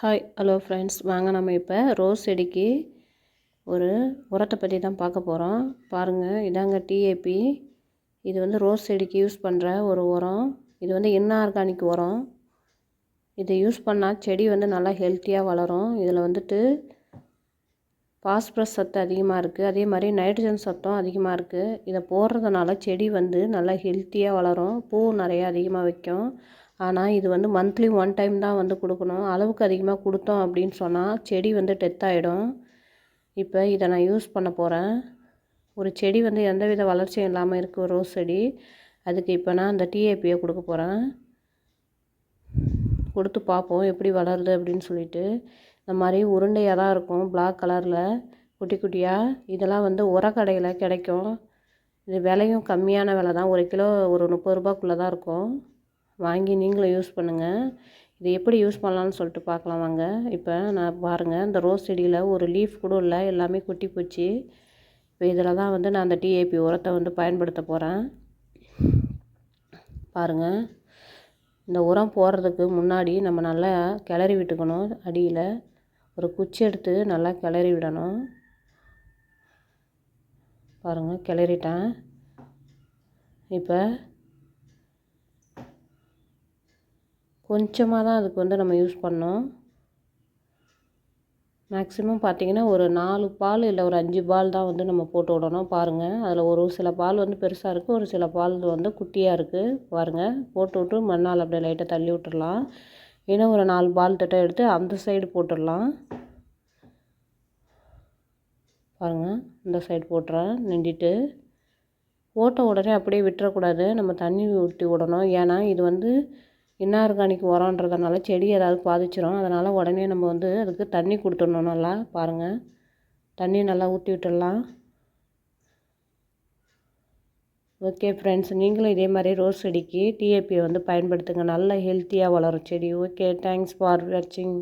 Hi hello friends வாங்க நம்ம இப்போ ரோஸ் செடிக்கு ஒரு உரத்தை பற்றி தான் பார்க்க போகிறோம் பாருங்கள் இதாங்க டிஏபி இது வந்து ரோஸ் செடிக்கு யூஸ் பண்ணுற ஒரு உரம். இது வந்து இன்ஆர்கானிக் உரம். இதை யூஸ் பண்ணால் செடி வந்து நல்லா ஹெல்த்தியாக வளரும். இதில் வந்துட்டு பாஸ்பரஸ் சத்து அதிகமாக இருக்குது அதே மாதிரி நைட்ரஜன் சத்தம் அதிகமாக இருக்குது இதை போடுறதுனால செடி வந்து நல்லா ஹெல்த்தியாக வளரும். பூ நிறையா அதிகமாக வைக்கும். ஆனால் இது வந்து மந்த்லி ஒன் டைம் தான் வந்து கொடுக்கணும். அளவுக்கு அதிகமாக கொடுத்தோம் அப்படின்னு சொன்னால் செடி வந்து டெத் ஆகிடும் இப்போ இதை நான் யூஸ் பண்ண போகிறேன் ஒரு செடி வந்து எந்த வித வளர்ச்சியும் இல்லாமல் இருக்குது ரோஸ் செடி. அதுக்கு இப்போ நான் அந்த டிஏபியை கொடுக்க போகிறேன் கொடுத்து பார்ப்போம் எப்படி வளருது அப்படின்னு சொல்லிட்டு. இந்த மாதிரி உருண்டையாக தான் இருக்கும் பிளாக் கலரில் குட்டி குட்டியாக இதெல்லாம் வந்து உரக்கடையில் கிடைக்கும். இது விலையும் கம்மியான விலை தான். ஒரு கிலோ ஒரு முப்பது ரூபாக்குள்ளே தான் இருக்கும். வாங்கி நீங்களும் யூஸ் பண்ணுங்கள் இது எப்படி யூஸ் பண்ணலான்னு சொல்லிட்டு பார்க்கலாம் வாங்க. இப்போ நான் பாருங்கள் இந்த ரோஸ் செடியில் ஒரு லீஃப் கூட இல்லை எல்லாமே கொட்டி போச்சு. இப்போ இதில் தான் வந்து நான் அந்த டிஏபி உரத்தை வந்து பயன்படுத்த போகிறேன் பாருங்கள் இந்த உரம் போடுறதுக்கு முன்னாடி நம்ம நல்லா கிளறி விட்டுக்கணும் அடியில். ஒரு குச்சி எடுத்து நல்லா கிளறி விடணும். பாருங்கள் கிளறிட்டேன். இப்போ கொஞ்சமாக தான் அதுக்கு வந்து நம்ம யூஸ் பண்ணோம். மேக்ஸிமம் பார்த்திங்கன்னா ஒரு நாலு பால் இல்லை ஒரு அஞ்சு பால் தான் வந்து நம்ம போட்டு விடணும் பாருங்கள் அதில் ஒரு சில பால் வந்து பெருசாக இருக்குது ஒரு சில பால் வந்து குட்டியாக இருக்குது பாருங்கள் போட்டு விட்டு மண்ணால் அப்படியே லைட்டாக தள்ளி விட்டுடலாம் இன்னும் ஒரு நாலு பால் திட்டம் எடுத்து அந்த சைடு போட்டுடலாம். பாருங்கள் இந்த சைடு போட்டுறேன் நின்றுட்டு. போட்ட உடனே அப்படியே விட்டுறக்கூடாது. நம்ம தண்ணி ஊற்றி விடணும். ஏன்னா இது வந்து இன்னார்கானிக் உரன்றதுனால செடி ஏதாவது பாதிச்சிடும் அதனால் உடனே நம்ம வந்து அதுக்கு தண்ணி கொடுத்துடணும் நல்லா பாருங்கள் தண்ணி நல்லா ஊற்றி விட்டுடலாம். ஓகே ஃப்ரெண்ட்ஸ் நீங்களும் இதே மாதிரி ரோஸ் செடிக்கு டிஏபியை வந்து பயன்படுத்துங்க. நல்லா ஹெல்த்தியாக வளரும் செடி. ஓகே தேங்க்ஸ் ஃபார் வாட்சிங்